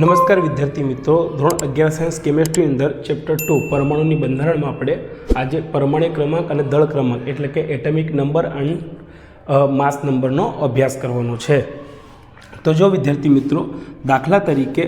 નમસ્કાર વિદ્યાર્થી મિત્રો, ધોરણ અગિયાર સાયન્સ કેમેસ્ટ્રી અંદર ચેપ્ટર ટુ પરમાણુની બંધારણમાં આપણે આજે પરમાણુ ક્રમાંક અને દળ ક્રમાંક એટલે કે એટમિક નંબર અને માસ નંબરનો અભ્યાસ કરવાનો છે. તો જો વિદ્યાર્થી મિત્રો, દાખલા તરીકે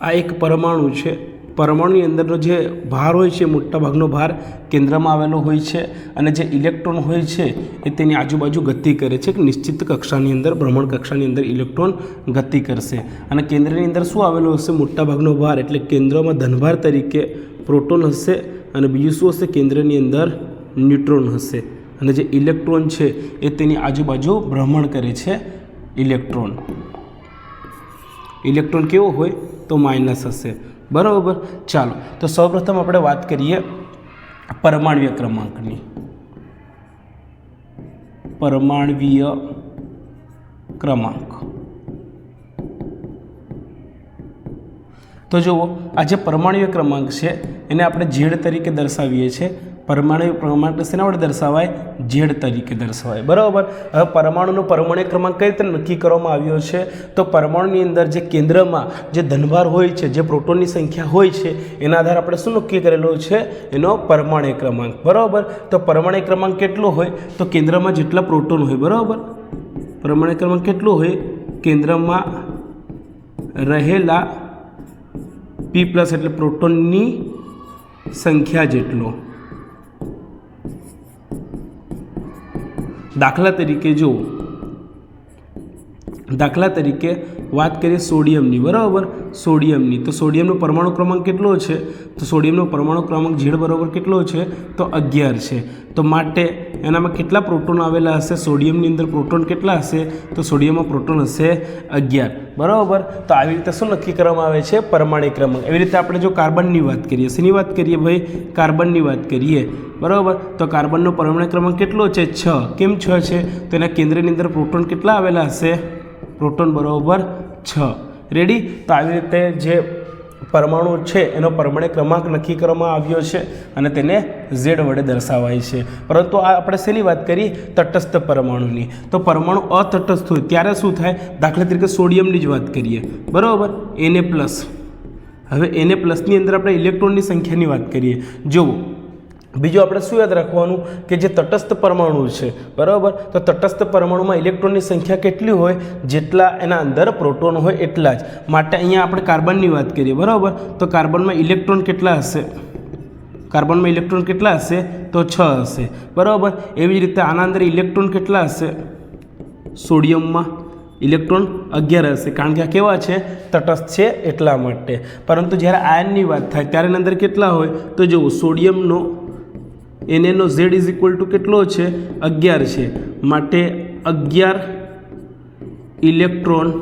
આ એક પરમાણુ છે પરમાણુની અંદરનો જે ભાર હોય છે મોટાભાગનો ભાર કેન્દ્રમાં આવેલો હોય છે અને જે ઇલેક્ટ્રોન હોય છે એ તેની આજુબાજુ ગતિ કરે છે. એક નિશ્ચિત કક્ષાની અંદર, ભ્રમણ કક્ષાની અંદર ઇલેક્ટ્રોન ગતિ કરશે. અને કેન્દ્રની અંદર શું આવેલું હશે? મોટાભાગનો ભાર એટલે કેન્દ્રમાં ધનભાર તરીકે પ્રોટોન હશે અને બીજું શું હશે? કેન્દ્રની અંદર ન્યુટ્રોન હશે. અને જે ઇલેક્ટ્રોન છે એ તેની આજુબાજુ ભ્રમણ કરે છે ઇલેક્ટ્રોન. ઇલેક્ટ્રોન કેવો હોય તો માઇનસ હશે. બરાબર? ચાલો, તો સૌપ્રથમ આપણે વાત કરીએ પરમાણ્વીય ક્રમાંકની. પરમાણ્વીય ક્રમાંક. તો જુઓ, આ જે પરમાણ્વીય ક્રમાંક છે, એને આપણે ઝેડ તરીકે દર્શાવીએ છીએ. પરમાણુ ક્રમાંક શેના વડે દર્શાવાય? ઝેડ તરીકે દર્શાવાય. બરાબર? હવે પરમાણુનો પરમાણુ ક્રમાંક કઈ રીતે નક્કી કરવામાં આવ્યો છે? તો પરમાણુની અંદર જે કેન્દ્રમાં જે ધનભાર હોય છે, જે પ્રોટોનની સંખ્યા હોય છે, એના આધારે આપણે શું નક્કી કરેલો છે? એનો પરમાણુ ક્રમાંક. બરાબર? તો પરમાણુ ક્રમાંક કેટલો હોય? તો કેન્દ્રમાં જેટલા પ્રોટોન હોય. બરાબર? પરમાણુ ક્રમાંક કેટલો હોય? કેન્દ્રમાં રહેલા પી પ્લસ એટલે પ્રોટોનની સંખ્યા જેટલો. દાખલા તરીકે જુઓ. દાખલા તરીકે વાત કરીએ સોડિયમની, બરાબર? સોડિયમની. તો સોડિયમનો પરમાણુ ક્રમાંક કેટલો છે? તો સોડિયમનો પરમાણુ ક્રમાંક ઝેડ બરાબર કેટલો છે? તો અગિયાર છે. તો માટે એનામાં કેટલા પ્રોટોન આવેલા હશે? સોડિયમની અંદર પ્રોટોન કેટલા હશે? તો સોડિયમમાં પ્રોટોન હશે અગિયાર. બરાબર? તો આવી રીતે શું નક્કી કરવામાં આવે છે? પરમાણિક ક્રમાંક. એવી રીતે આપણે જો કાર્બનની વાત કરીએ, શેની વાત કરીએ ભાઈ? કાર્બનની વાત કરીએ. બરાબર? તો કાર્બનનો પરમાણુ ક્રમાંક કેટલો છે? છ. કેમ છ છે? તો એના કેન્દ્રની અંદર પ્રોટોન કેટલા આવેલા હશે? પ્રોટોન બરાબર છ. રેડી તો આવી રીતે જે પરમાણુ છે, એનો પરમાણુ ક્રમાંક નક્કી કરવામાં આવ્યો છે અને તેને ઝેડ વડે દર્શાવાય છે. પરંતુ આ આપણે શેની વાત કરી? તટસ્થ પરમાણુની. તો પરમાણુ અતટસ્થ હોય, ત્યારે શું થાય? દાખલા તરીકે સોડિયમની જ વાત કરીએ. બરાબર? એને પ્લસ હવે એને પ્લસની અંદર આપણે ઇલેક્ટ્રોનની સંખ્યાની વાત કરીએ. જુઓ બીજું આપણે શું યાદ રાખવાનું કે જે તટસ્થ પરમાણુ છે, બરાબર? તો તટસ્થ પરમાણુમાં ઇલેક્ટ્રોનની સંખ્યા કેટલી હોય? જેટલા એના અંદર પ્રોટોન હોય એટલા જ. માટે અહીંયા આપણે કાર્બનની વાત કરીએ, બરાબર? તો કાર્બનમાં ઇલેક્ટ્રોન કેટલા હશે? કાર્બનમાં ઇલેક્ટ્રોન કેટલા હશે? તો છ હશે. બરાબર? એવી જ રીતે આના અંદર ઇલેક્ટ્રોન કેટલા હશે? સોડિયમમાં ઇલેક્ટ્રોન અગિયાર હશે. કારણ કે આ કેવા છે? તટસ્થ છે એટલા માટે. પરંતુ જ્યારે આયનની વાત થાય ત્યારે અંદર કેટલા હોય? તો જુઓ, સોડિયમનો એનએનો ઝેડ ઇઝ ઇક્વલ ટુ કેટલો છે? અગિયાર છે. માટે અગિયાર ઇલેક્ટ્રોન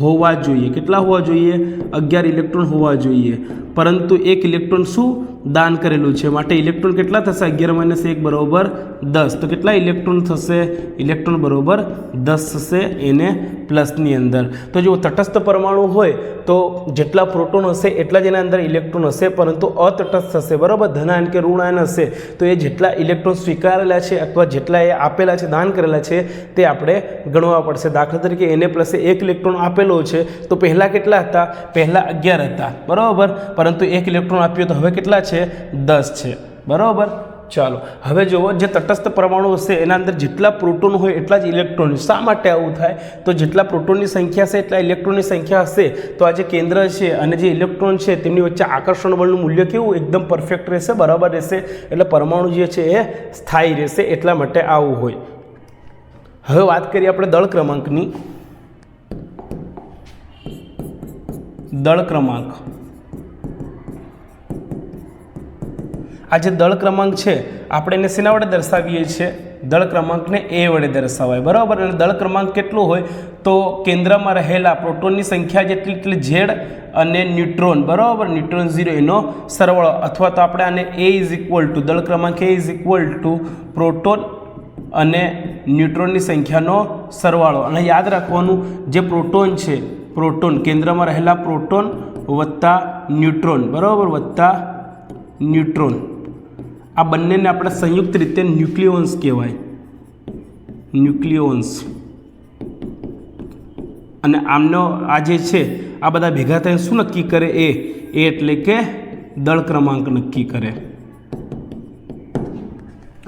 હોવા જોઈએ. કેટલા હોવા જોઈએ? અગિયાર ઇલેક્ટ્રોન હોવા જોઈએ. પરંતુ એક ઇલેક્ટ્રોન શું? દાન કરેલું છે. માટે ઇલેક્ટ્રોન કેટલા થશે? અગિયાર માઇનસ એક બરાબર દસ. તો કેટલા ઇલેક્ટ્રોન થશે? ઇલેક્ટ્રોન બરાબર દસ થશે એને પ્લસની અંદર. તો જો તટસ્થ પરમાણુ હોય, તો જેટલા પ્રોટોન હશે એટલા જ એના અંદર ઇલેક્ટ્રોન હશે, પરંતુ અતટસ્થ થશે. બરાબર? ધનાયન કે ઋણાયન હશે. તો એ જેટલા ઇલેક્ટ્રોન સ્વીકારેલા છે અથવા જેટલા એ આપેલા છે, દાન કરેલા છે, તે આપણે ગણવા પડશે. દાખલા તરીકે એને પ્લસે એક ઇલેક્ટ્રોન આપેલો છે, તો પહેલાં કેટલા હતા? પહેલાં અગિયાર હતા. બરાબર? પરંતુ એક ઇલેક્ટ્રોન આપ્યો તો હવે કેટલા છે? દસ છે. બરાબર? ચાલો. હવે જુઓ, જે તટસ્થ પરમાણુ હશે, એના અંદર જેટલા પ્રોટોન હોય એટલા જ ઇલેક્ટ્રોન શા માટે આવું થાય? તો જેટલા પ્રોટોનની સંખ્યા હશે, એટલા ઇલેક્ટ્રોનની સંખ્યા હશે. તો આ જે કેન્દ્ર છે અને જે ઇલેક્ટ્રોન છે, તેમની વચ્ચે આકર્ષણ બળનું મૂલ્ય કેવું? એકદમ પરફેક્ટ રહેશે, બરાબર રહેશે. એટલે પરમાણુ જે છે એ સ્થાયી રહેશે, એટલા માટે આવું હોય. હવે વાત કરીએ આપણે દળ ક્રમાંકની. દળ ક્રમાંક. આ જે દળ ક્રમાંક છે, આપણે એને શેના વડે દર્શાવીએ છીએ? દળ ક્રમાંકને એ વડે દર્શાવાય. બરાબર? અને દળ ક્રમાંક કેટલો હોય? તો કેન્દ્રમાં રહેલા પ્રોટોનની સંખ્યા જેટલી, એટલે ઝેડ અને ન્યુટ્રોન. બરાબર? ન્યુટ્રોન ઝીરો એનો સરવાળો. અથવા તો આપણે આને એ ઇઝ ઇક્વલ ટુ, દળ ક્રમાંક A is equal to proton અને ન્યુટ્રોનની સંખ્યાનો સરવાળો. અને યાદ રાખવાનું, જે પ્રોટોન છે, પ્રોટોન, કેન્દ્રમાં રહેલા પ્રોટોન વત્તા ન્યુટ્રોન. બરાબર? વત્તા ન્યુટ્રોન. આ બંનેને આપણે સંયુક્ત રીતે ન્યુક્લિયોન્સ કહેવાય. ન્યુક્લિયોન્સ અને આમનો આ જે છે, આ બધા ભેગા થઈને શું નક્કી કરે? એ એ એટલે કે દળ ક્રમાંક નક્કી કરે.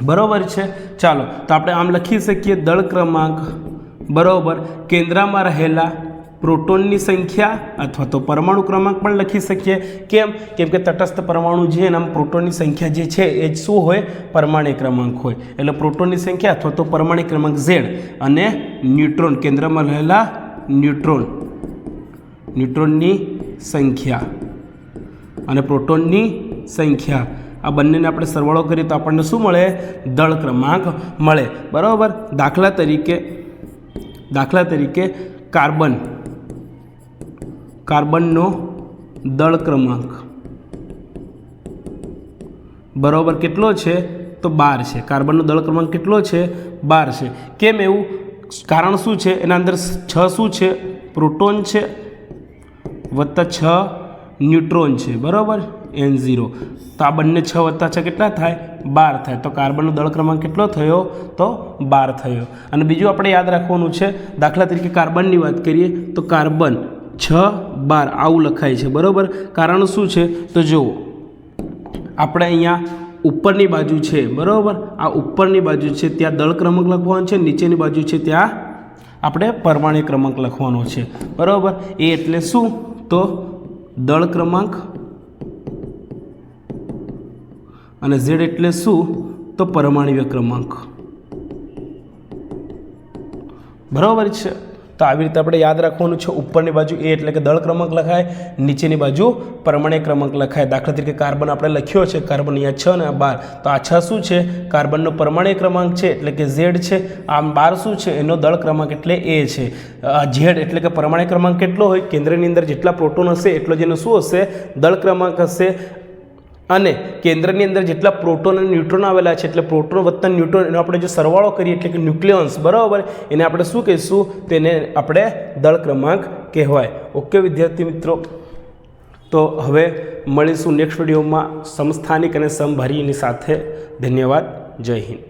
બરાબર છે? ચાલો, તો આપણે આમ લખી શકીએ દળ ક્રમાંક. બરાબર. કેન્દ્રમાં રહેલા પ્રોટોનની સંખ્યા અથવા તો પરમાણુ ક્રમાંક પણ લખી શકીએ. કેમ? કેમ કે તટસ્થ પરમાણુ છે એનામાં પ્રોટોનની સંખ્યા જે છે એ જ શું હોય? પરમાણિક ક્રમાંક હોય. એટલે પ્રોટોનની સંખ્યા અથવા તો પરમાણિક ક્રમાંક ઝેડ અને ન્યુટ્રોન, કેન્દ્રમાં રહેલા ન્યુટ્રોન. ન્યુટ્રોનની સંખ્યા અને પ્રોટોનની સંખ્યા. આ બંનેને આપણે સરવાળો કરીએ તો આપણને શું મળે? દળ ક્રમાંક મળે. બરાબર? દાખલા તરીકે દાખલા તરીકે કાર્બન. કાર્બનનો દળ ક્રમાંક. બરાબર કેટલો છે? તો બાર છે. કાર્બનનો દળ ક્રમાંક કેટલો છે? બાર છે. કેમ એવું? કારણ શું છે? એના અંદર છ શું છે? પ્રોટોન છે. વત્તા છ ન્યુટ્રોન છે. બરાબર? N zero. તો આ બંને છ વત્તા છ કેટલા થાય? બાર થાય. તો કાર્બનનો દળ ક્રમાંક કેટલો થયો? તો બાર થયો. અને બીજું આપણે યાદ રાખવાનું છે, દાખલા તરીકે કાર્બનની વાત કરીએ, તો કાર્બન છ બાર આવું લખાય છે, બરાબર? કારણ શું છે? તો જુઓ, આપણે અહીંયા ઉપરની બાજુ છે, બરાબર? આ ઉપરની બાજુ છે, ત્યાં દળ ક્રમાંક લખવાનો છે, નીચેની બાજુ છે, ત્યાં આપણે પરમાણુ ક્રમાંક લખવાનો છે, બરાબર? એ એટલે શું? તો દળ ક્રમાંક અને ઝેડ એટલે શું? તો પરમાણ્વીય ક્રમાંક. બરાબર છે? તો આવી રીતે આપણે યાદ રાખવાનું છે. ઉપરની બાજુ એ એટલે કે દળ ક્રમાંક લખાય, નીચેની બાજુ પરમાણ્ય ક્રમાંક લખાય. દાખલા તરીકે કાર્બન આપણે લખ્યો છે. કાર્બન અહીંયા છ અને આ બાર. તો આ છ શું છે? કાર્બનનો પરમાણ્ય ક્રમાંક છે એટલે કે ઝેડ છે. આમ બાર શું છે? એનો દળ ક્રમાંક એટલે એ છે. ઝેડ એટલે કે પરમાણ્ય ક્રમાંક કેટલો હોય? કેન્દ્રની અંદર જેટલા પ્રોટોન હશે એટલો જેનો શું હશે? દળ ક્રમાંક હશે. અને કેન્દ્રની અંદર જેટલા પ્રોટોન અને ન્યુટ્રોન આવેલા છે, એટલે પ્રોટોન વત્તા ન્યુટ્રોન, એનો આપણે જો સરવાળો કરીએ એટલે કે ન્યુક્લિયન્સ, બરાબર? એને આપણે શું કહીશું? તેને આપણે દળ ક્રમાંક કહેવાય. ઓકે વિદ્યાર્થી મિત્રો. તો હવે મળીશું નેક્સ્ટ વિડીયોમાં સમસ્થાનિક અને સમભારીની સાથે. ધન્યવાદ. જય હિન્દ.